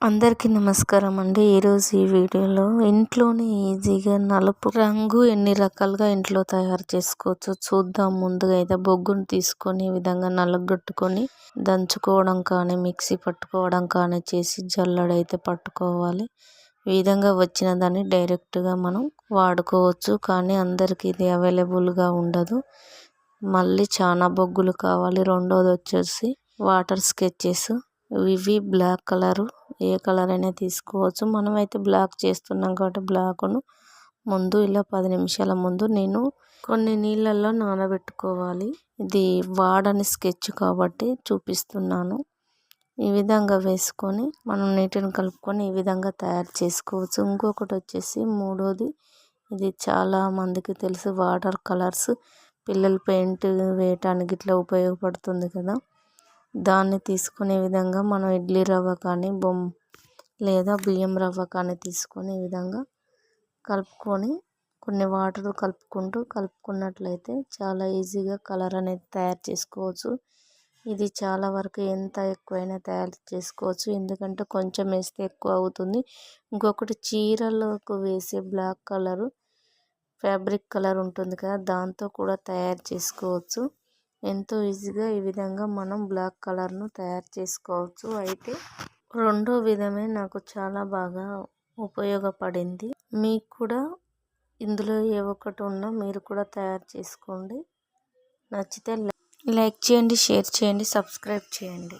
అందరికీ నమస్కారం అండి ఈరోజు ఈ వీడియోలో ఇంట్లోనే ఈజీగా నలుపు రంగు ఎన్ని రకాలుగా ఇంట్లో తయారు చేసుకోవచ్చు. చూద్దాం. ముందుగా అయితే బొగ్గును తీసుకొని ఈ విధంగా నలగొట్టుకొని దంచుకోవడం కానీ మిక్సీ పట్టుకోవడం కానీ చేసి జల్లడైతే పట్టుకోవాలి. ఈ విధంగా వచ్చిన దాన్ని డైరెక్ట్గా మనం వాడుకోవచ్చు. కానీ అందరికీ ఇది అవైలబుల్గా ఉండదు. మళ్ళీ చాలా బొగ్గులు కావాలి. రెండోది వచ్చేసి వాటర్ స్కెచెస్. ఇవి బ్లాక్ కలరు ఏ కలర్ అయినా తీసుకోవచ్చు. మనమైతే బ్లాక్ చేస్తున్నాం కాబట్టి బ్లాక్ను. ముందు ఇలా పది నిమిషాల ముందు నేను కొన్ని నీళ్ళల్లో నానబెట్టుకోవాలి. ఇది వాడని స్కెచ్ కాబట్టి చూపిస్తున్నాను. ఈ విధంగా వేసుకొని మనం నీటిని కలుపుకొని ఈ విధంగా తయారు చేసుకోవచ్చు. ఇంకొకటి వచ్చేసి మూడోది. ఇది చాలా మందికి తెలుసు వాటర్ కలర్స్. పిల్లలు పెయింట్ వేయటానికి ఇట్లా ఉపయోగపడుతుంది కదా. దాన్ని తీసుకునే విధంగా మనం ఇడ్లీ రవ్వ కానీ బొమ్ లేదా బియ్యం రవ్వ కానీ తీసుకొని ఈ విధంగా కలుపుకొని కొన్ని వాటర్ కలుపుకుంటూ కలుపుకున్నట్లయితే చాలా ఈజీగా కలర్ అనేది తయారు చేసుకోవచ్చు. ఇది చాలా వరకు ఎంత ఎక్కువైనా తయారు చేసుకోవచ్చు. ఎందుకంటే కొంచెం వేస్తే ఎక్కువ అవుతుంది. ఇంకొకటి చీరలకు వేసే బ్లాక్ కలరు ఫ్యాబ్రిక్ కలర్ ఉంటుంది కదా దాంతో కూడా తయారు చేసుకోవచ్చు. ఎంతో ఈజీగా ఈ విధంగా మనం బ్లాక్ కలర్ను తయారు చేసుకోవచ్చు. అయితే రెండో విధమే నాకు చాలా బాగా ఉపయోగపడింది. మీకు కూడా ఇందులో ఏ ఒక్కటి ఉన్నా మీరు కూడా తయారు చేసుకోండి. నచ్చితే లైక్ చేయండి షేర్ చేయండి సబ్స్క్రైబ్ చేయండి.